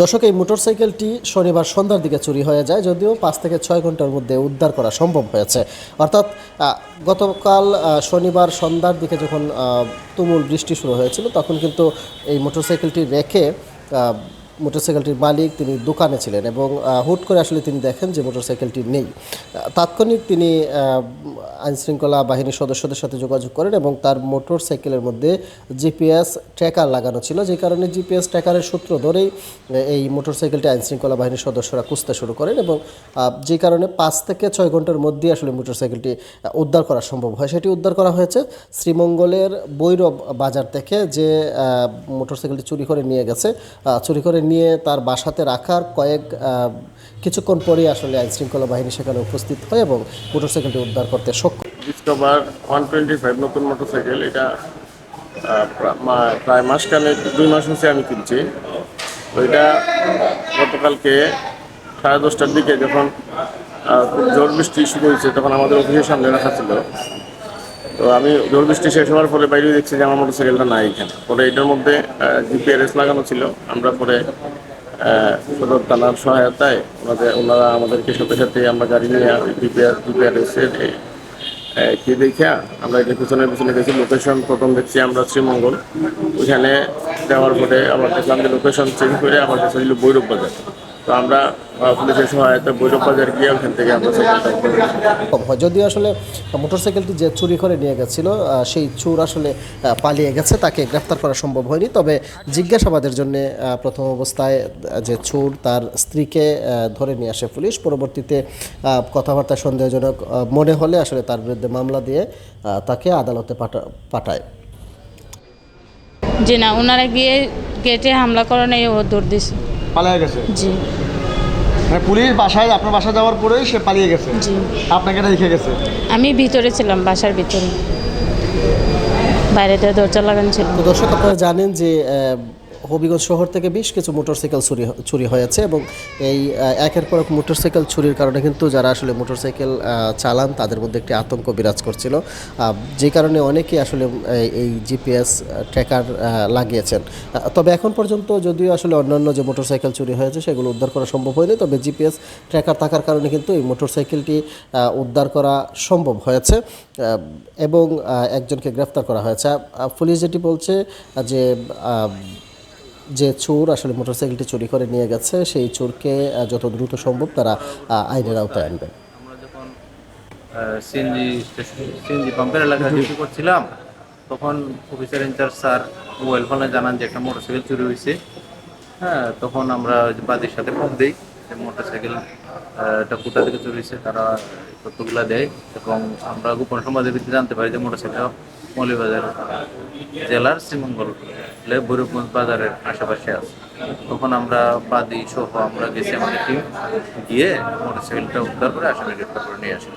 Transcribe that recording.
দর্শক, এই মোটরসাইকেলটি শনিবার সন্ধ্যার দিকে চুরি হয়ে যায়, যদিও পাঁচ থেকে ছয় ঘণ্টার মধ্যে উদ্ধার করা সম্ভব হয়েছে। অর্থাৎ গতকাল শনিবার সন্ধ্যার দিকে যখন তুমুল বৃষ্টি শুরু হয়েছিল, তখন কিন্তু এই মোটরসাইকেলটি রেখে মোটরসাইকেলটির মালিক তিনি দোকানে ছিলেন এবং হুট করে আসলে তিনি দেখেন যে মোটরসাইকেলটি নেই। তাৎক্ষণিক তিনি আইনশৃঙ্খলা বাহিনীর সদস্যদের সাথে যোগাযোগ করেন এবং তার মোটরসাইকেলের মধ্যে জিপিএস ট্র্যাকার লাগানো ছিল। যে কারণে জিপিএস ট্র্যাকারের সূত্র ধরেই এই মোটরসাইকেলটি আইনশৃঙ্খলা বাহিনীর সদস্যরা খুঁজতে শুরু করেন এবং যে কারণে পাঁচ থেকে ছয় ঘণ্টার মধ্যে আসলে মোটরসাইকেলটি উদ্ধার করা সম্ভব হয়। সেটি উদ্ধার করা হয়েছে শ্রীমঙ্গলের বৈরব বাজার থেকে যে মোটরসাইকেলটি চুরি করে নিয়ে গেছে। চুরি করে নিয়ে তার বাসাতে রাখার কয়েক কিছুক্ষণ পরেই আসলে আইনশৃঙ্খলা বাহিনী সেখানে উপস্থিত হয় এবং মোটরসাইকেলটি উদ্ধার করতে সক্ষম। ডিসকভার ওয়ান টোয়েন্টি ফাইভ নতুন মোটরসাইকেল এটা প্রায় মাসখানেক, দুই মাস হচ্ছে আমি কিনছি। এটা গতকালকে সাড়ে দশটার দিকে যখন খুব জোর বৃষ্টি শুরু হয়েছে, তখন আমাদের অফিসের সামনে রাখা ছিল। তো আমি জোর বৃষ্টি শেষ হওয়ার পরে বাইরে দেখছি যে আমার মোটরসাইকেলটা নাই এখানে। পরে এটার মধ্যে জিপিআরএস লাগানো ছিল। আমরা পরে সদর থানার সহায়তায় ওনাদের ওনারা আমাদেরকে সাথে সাথে আমরা গাড়ি নিয়ে জিপিআর জিপিআরএস এর এ, এ, কি দেখিয়া আমরা এটা পিছনে পিছনে গেছি। লোকেশন প্রথম দেখছি আমরা শ্রীমঙ্গল। ওইখানে যাওয়ার পরে আমরা দেখলাম যে লোকেশন চেঞ্জ করে আমার কাছে ছিল ভৈরব বাজার। তো আমরা পুলিশের সহায়তায় ভৈরব বাজার গিয়ে ওখান থেকে আমরা যদিও আসলে মোটরসাইকেলটি যে চুরি করে নিয়ে গেছিল সেই চোর আসলে পালিয়ে গেছে তাকে গ্রেফতার করা সম্ভব হয়নি। তবে জিজ্ঞাসাবাদের জন্য প্রথম অবস্থায় যে চোর তার স্ত্রীকে আহ, ধরে নিয়ে আসে পুলিশ। পরবর্তীতে আহ, কথাবার্তা সন্দেহজনক মনে হলে আসলে তার বিরুদ্ধে মামলা দিয়ে আহ, তাকে আদালতে পাঠা পাঠায়। জি না ওনারা গিয়ে গেটে হামলা করেন এই ও দৌড় দিছে। পালিয়ে গেছে? জি। মানে পুলিশ বাসায় আপনার বাসা যাওয়ার পরেই সে পালিয়ে গেছে? জি। আপনাকে রেখে গেছে? আমি ভিতরে ছিলাম বাসার ভিতরে। বাইরেতে দরজা লাগানো ছিল। তো দর্শক আপনারা জানেন যে হবিগঞ্জ শহর থেকে বেশ কিছু মোটরসাইকেল চুরি চুরি হয়েছে এবং এই একের পর এক মোটরসাইকেল চুরির কারণে কিন্তু যারা আসলে মোটরসাইকেল চালান তাদের মধ্যে একটি আতঙ্ক বিরাজ করছিল। যে কারণে অনেকেই আসলে এই- জিপিএস ট্র্যাকার লাগিয়েছেন। তবে এখন পর্যন্ত যদিও আসলে অন্যান্য যে মোটরসাইকেল চুরি হয়েছে সেগুলো উদ্ধার করা সম্ভব হয়নি, তবে জিপিএস, ট্র্যাকার থাকার কারণে কিন্তু এই মোটরসাইকেলটি উদ্ধার করা সম্ভব হয়েছে। এবং একজনকে গ্রেফতার করা হয়েছে। পুলিশ যেটি বলছে যে যে চোর আসলে মোটরসাইকেলটি চুরি করে নিয়ে গেছে সেই চোরকে যত দ্রুত সম্ভব তারা আইনের আওতায় আনবে। আমরা যখন সিএনজি সিএনজি পাম্পের এলাকায় ডিউটি করছিলাম তখন অফিসার ইনচার্জ স্যার মোবাইল ফোনে জানান যে একটা মোটরসাইকেল চুরি হয়েছে। হ্যাঁ তখন আমরা যে সাথে ফোন দিই। মোটরসাইকেল একটা কোথা থেকে চলেছে তারা তথ্যগুলো দেয় এবং আমরা গোপন সমাজের ভিত্তিতে জানতে পারি যে মোটরসাইকেল মৌলিবাজার জেলার শ্রীমঙ্গল ভৈরবগঞ্জ বাজারের আশেপাশে আছে। তখন আমরা বাদি সহ আমরা গেছি আমাদের টিম গিয়ে মোটরসাইকেলটা উদ্ধার করে আসামি গ্রেপ্তার করে নিয়ে আসি